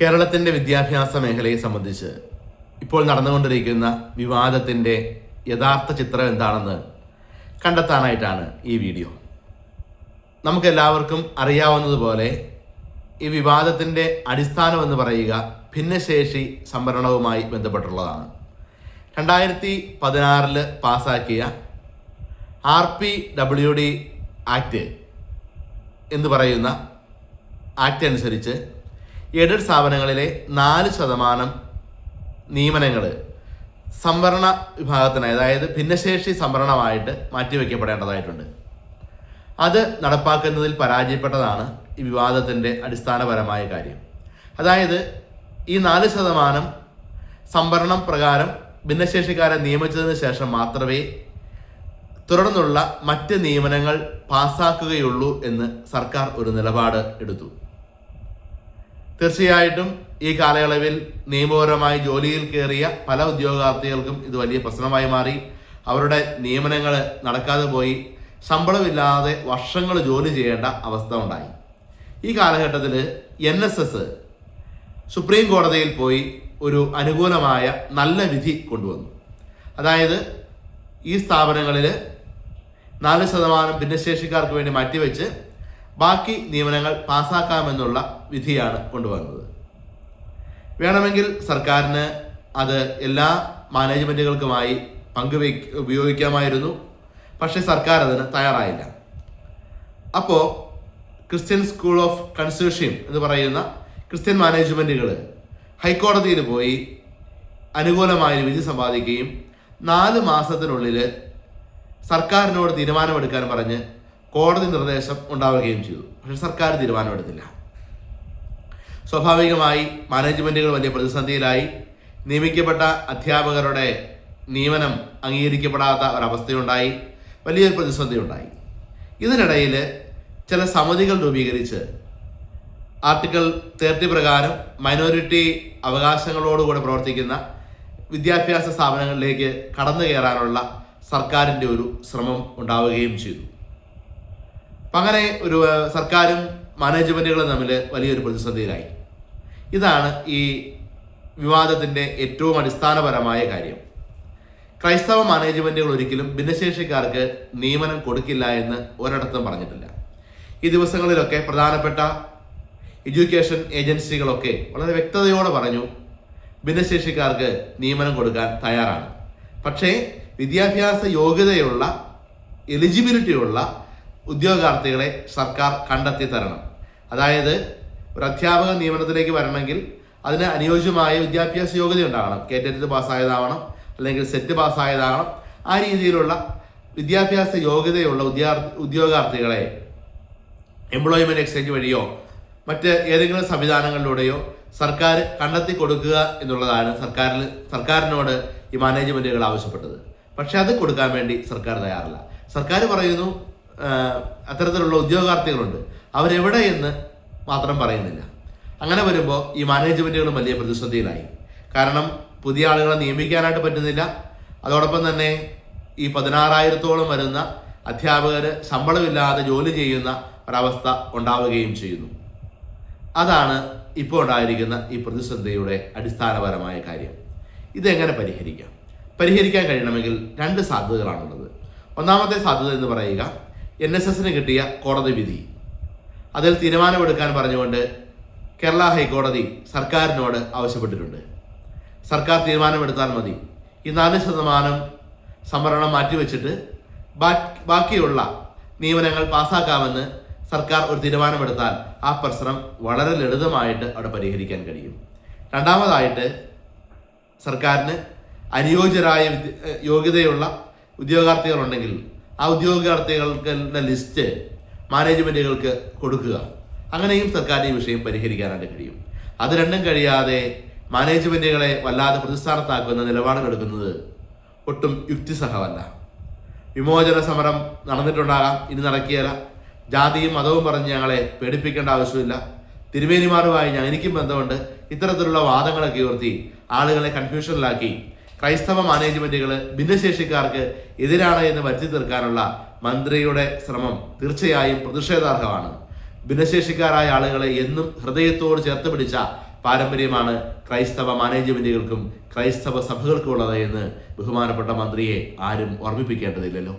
കേരളത്തിന്റെ വിദ്യാഭ്യാസ മേഖലയെ സംബന്ധിച്ച് ഇപ്പോൾ നടന്നുകൊണ്ടിരിക്കുന്ന വിവാദത്തിന്റെ യഥാർത്ഥ ചിത്രം എന്താണെന്ന് കണ്ടെത്താനായിട്ടാണ് ഈ വീഡിയോ. നമുക്കെല്ലാവർക്കും അറിയാവുന്നതുപോലെ ഈ വിവാദത്തിന്റെ അടിസ്ഥാനം എന്ന് പറയുക ഭിന്നശേഷി സംവരണവുമായി ബന്ധപ്പെട്ടുള്ളതാണ്. രണ്ടായിരത്തി പതിനാറിൽ പാസാക്കിയ R P W D act എന്ന് പറയുന്ന ആക്ട് അനുസരിച്ച് എയ്ഡഡ് സ്ഥാപനങ്ങളിലെ നാല് ശതമാനം നിയമനങ്ങൾ സംവരണ വിഭാഗത്തിന് അതായത് ഭിന്നശേഷി സംവരണമായിട്ട് മാറ്റിവെക്കപ്പെടേണ്ടതായിട്ടുണ്ട്. അത് നടപ്പാക്കുന്നതിൽ പരാജയപ്പെട്ടതാണ് ഈ വിവാദത്തിന്റെ അടിസ്ഥാനപരമായ കാര്യം. അതായത് ഈ നാല് ശതമാനം സംവരണം പ്രകാരം ഭിന്നശേഷിക്കാരെ നിയമിച്ചതിന് ശേഷം മാത്രമേ തുടർന്നുള്ള മറ്റ് നിയമനങ്ങൾ പാസ്സാക്കുകയുള്ളൂ എന്ന് സർക്കാർ ഒരു നിലപാട് എടുത്തു. തീർച്ചയായിട്ടും ഈ കാലയളവിൽ നിയമപരമായി ജോലിയിൽ കയറിയ പല ഉദ്യോഗാർത്ഥികൾക്കും ഇത് വലിയ പ്രശ്നമായി മാറി. അവരുടെ നിയമനങ്ങൾ നടക്കാതെ പോയി. ശമ്പളമില്ലാതെ വർഷങ്ങൾ ജോലി ചെയ്യേണ്ട അവസ്ഥ ഉണ്ടായി. ഈ കാലഘട്ടത്തിൽ എൻ എസ് എസ് സുപ്രീം കോടതിയിൽ പോയി ഒരു അനുകൂലമായ നല്ല വിധി കൊണ്ടുവന്നു. അതായത് ഈ സ്ഥാപനങ്ങളിൽ നാല് ശതമാനം ഭിന്നശേഷിക്കാർക്ക് വേണ്ടി മാറ്റിവെച്ച് ബാക്കി നിയമനങ്ങൾ പാസാക്കാമെന്നുള്ള വിധിയാണ് കൊണ്ടുവന്നത്. വേണമെങ്കിൽ സർക്കാരിന് അത് എല്ലാ മാനേജ്മെന്റുകൾക്കുമായി പങ്കുവെ ഉപയോഗിക്കാമായിരുന്നു. പക്ഷേ സർക്കാർ അതിന് തയ്യാറായില്ല. അപ്പോൾ ക്രിസ്ത്യൻ സ്കൂൾ ഓഫ് കൺസ്യൂഷ്യം എന്ന് പറയുന്ന ക്രിസ്ത്യൻ മാനേജ്മെന്റുകൾ ഹൈക്കോടതിയിൽ പോയി അനുകൂലമായൊരു വിധി സമ്പാദിക്കുകയും നാല് മാസത്തിനുള്ളിൽ സർക്കാരിനോട് തീരുമാനമെടുക്കാൻ പറഞ്ഞ് കോടതി നിർദ്ദേശം ഉണ്ടാവുകയും ചെയ്തു. പക്ഷെ സർക്കാർ തീരുമാനമെടുത്തില്ല. സ്വാഭാവികമായി മാനേജ്മെന്റുകൾ വലിയ പ്രതിസന്ധിയിലായി. നിയമിക്കപ്പെട്ട അധ്യാപകരുടെ നിയമനം അംഗീകരിക്കപ്പെടാത്ത ഒരവസ്ഥയുണ്ടായി. വലിയൊരു പ്രതിസന്ധി ഉണ്ടായി ഇതിനിടയിൽ ചില സമിതികൾ രൂപീകരിച്ച് ആർട്ടിക്കിൾ തേർട്ടി പ്രകാരം മൈനോറിറ്റി അവകാശങ്ങളോടുകൂടെ പ്രവർത്തിക്കുന്ന വിദ്യാഭ്യാസ സ്ഥാപനങ്ങളിലേക്ക് കടന്നു കയറാനുള്ള സർക്കാരിന്റെ ഒരു ശ്രമം ഉണ്ടാവുകയും ചെയ്തു. അങ്ങനെ ഒരു സർക്കാരും മാനേജ്മെന്റുകളും തമ്മിൽ വലിയൊരു പ്രതിസന്ധിയിലായി. ഇതാണ് ഈ വിവാദത്തിന്റെ ഏറ്റവും അടിസ്ഥാനപരമായ കാര്യം. ക്രൈസ്തവ മാനേജ്മെന്റുകൾ ഒരിക്കലും ഭിന്നശേഷിക്കാർക്ക് നിയമനം കൊടുക്കില്ല എന്ന് ഒരിടത്തും പറഞ്ഞിട്ടില്ല. ഈ ദിവസങ്ങളിലൊക്കെ പ്രധാനപ്പെട്ട എഡ്യൂക്കേഷൻ ഏജൻസികളൊക്കെ വളരെ വ്യക്തതയോടെ പറഞ്ഞു ഭിന്നശേഷിക്കാർക്ക് നിയമനം കൊടുക്കാൻ തയ്യാറാണ്. പക്ഷേ വിദ്യാഭ്യാസ യോഗ്യതയുള്ള എലിജിബിലിറ്റിയുള്ള ഉദ്യോഗാർത്ഥികളെ സർക്കാർ കണ്ടെത്തി തരണം. അതായത് ഒരു അധ്യാപക നിയമനത്തിലേക്ക് വരണമെങ്കിൽ അതിന് അനുയോജ്യമായ വിദ്യാഭ്യാസ യോഗ്യത ഉണ്ടാകണം. കേറ്ററ്റ് പാസ്സായതാവണം അല്ലെങ്കിൽ സെറ്റ് പാസ്സായതാകണം. ആ രീതിയിലുള്ള വിദ്യാഭ്യാസ യോഗ്യതയുള്ള ഉദ്യോഗാർത്ഥി ഉദ്യോഗാർത്ഥികളെ എംപ്ലോയ്മെന്റ് എക്സ്ചേഞ്ച് വഴിയോ മറ്റ് ഏതെങ്കിലും സംവിധാനങ്ങളിലൂടെയോ സർക്കാർ കണ്ടെത്തി കൊടുക്കുക എന്നുള്ളതാണ് സർക്കാരിൽ സർക്കാരിനോട് ഈ മാനേജ്മെന്റുകൾ ആവശ്യപ്പെട്ടത്. പക്ഷേ അത് കൊടുക്കാൻ വേണ്ടി സർക്കാർ തയ്യാറില്ല. സർക്കാർ പറയുന്നു അത്തരത്തിലുള്ള ഉദ്യോഗാർത്ഥികളുണ്ട്. അവരെവിടെ എന്ന് മാത്രം പറയുന്നില്ല. അങ്ങനെ വരുമ്പോൾ ഈ മാനേജ്മെന്റുകളും വലിയ പ്രതിസന്ധിയിലായി. കാരണം പുതിയ ആളുകളെ നിയമിക്കാനായിട്ട് പറ്റുന്നില്ല. അതോടൊപ്പം തന്നെ ഈ പതിനാറായിരത്തോളം വരുന്ന അധ്യാപകർ ശമ്പളമില്ലാതെ ജോലി ചെയ്യുന്ന ഒരവസ്ഥ ഉണ്ടാവുകയും ചെയ്യുന്നു. അതാണ് ഇപ്പോൾ ഉണ്ടായിരിക്കുന്ന ഈ പ്രതിസന്ധിയുടെ അടിസ്ഥാനപരമായ കാര്യം. ഇതെങ്ങനെ പരിഹരിക്കാം? പരിഹരിക്കാൻ കഴിയണമെങ്കിൽ രണ്ട് സാധ്യതകളാണുള്ളത്. ഒന്നാമത്തെ സാധ്യത എന്ന് പറയുക എൻ എസ് എസിന് കിട്ടിയ കോടതി വിധി. അതിൽ തീരുമാനമെടുക്കാൻ പറഞ്ഞുകൊണ്ട് കേരള ഹൈക്കോടതി സർക്കാരിനോട് ആവശ്യപ്പെട്ടിട്ടുണ്ട്. സർക്കാർ തീരുമാനമെടുത്താൽ മതി. ഈ നാല് ശതമാനം സംവരണം മാറ്റിവെച്ചിട്ട് ബാക്കിയുള്ള നിയമനങ്ങൾ പാസ്സാക്കാമെന്ന് സർക്കാർ ഒരു തീരുമാനമെടുത്താൽ ആ പ്രശ്നം വളരെ ലളിതമായിട്ട് അവിടെ പരിഹരിക്കാൻ കഴിയും. രണ്ടാമതായിട്ട് സർക്കാരിന് അനുയോജ്യരായ യോഗ്യതയുള്ള ഉദ്യോഗാർത്ഥികളുണ്ടെങ്കിൽ ആ ഉദ്യോഗാർത്ഥികളുടെ ലിസ്റ്റ് മാനേജ്മെന്റുകൾക്ക് കൊടുക്കുക. അങ്ങനെയും സർക്കാരിന് ഈ വിഷയം പരിഹരിക്കാനായിട്ട് കഴിയും. അത് രണ്ടും കഴിയാതെ മാനേജ്മെന്റുകളെ വല്ലാതെ പ്രതിസ്ഥാനത്താക്കുന്ന നിലപാടുകളെടുക്കുന്നത് ഒട്ടും യുക്തിസഹമല്ല. വിമോചന സമരം നടന്നിട്ടുണ്ടാകാം ഇനി നടക്കിയല്ല ജാതിയും മതവും പറഞ്ഞ് ഞങ്ങളെ പേടിപ്പിക്കേണ്ട ആവശ്യമില്ല. തിരുമേനിമാരുമായി ഞാൻ എനിക്കും ബന്ധമുണ്ട്. ഇത്തരത്തിലുള്ള വാദങ്ങളൊക്കെ ഉയർത്തി ആളുകളെ കൺഫ്യൂഷനിലാക്കി ക്രൈസ്തവ മാനേജ്മെന്റുകൾ ഭിന്നശേഷിക്കാർക്ക് എതിരാണ് എന്ന് വരുത്തി തീർക്കാനുള്ള മന്ത്രിയുടെ ശ്രമം തീർച്ചയായും പ്രതിഷേധാർഹമാണ്. ഭിന്നശേഷിക്കാരായ ആളുകളെ എന്നും ഹൃദയത്തോട് ചേർത്ത് പിടിച്ച പാരമ്പര്യമാണ് ക്രൈസ്തവ മാനേജ്മെന്റുകൾക്കും ക്രൈസ്തവ സഭകൾക്കും ഉള്ളത് എന്ന് ബഹുമാനപ്പെട്ട മന്ത്രിയെ ആരും ഓർമ്മിപ്പിക്കേണ്ടതില്ലല്ലോ.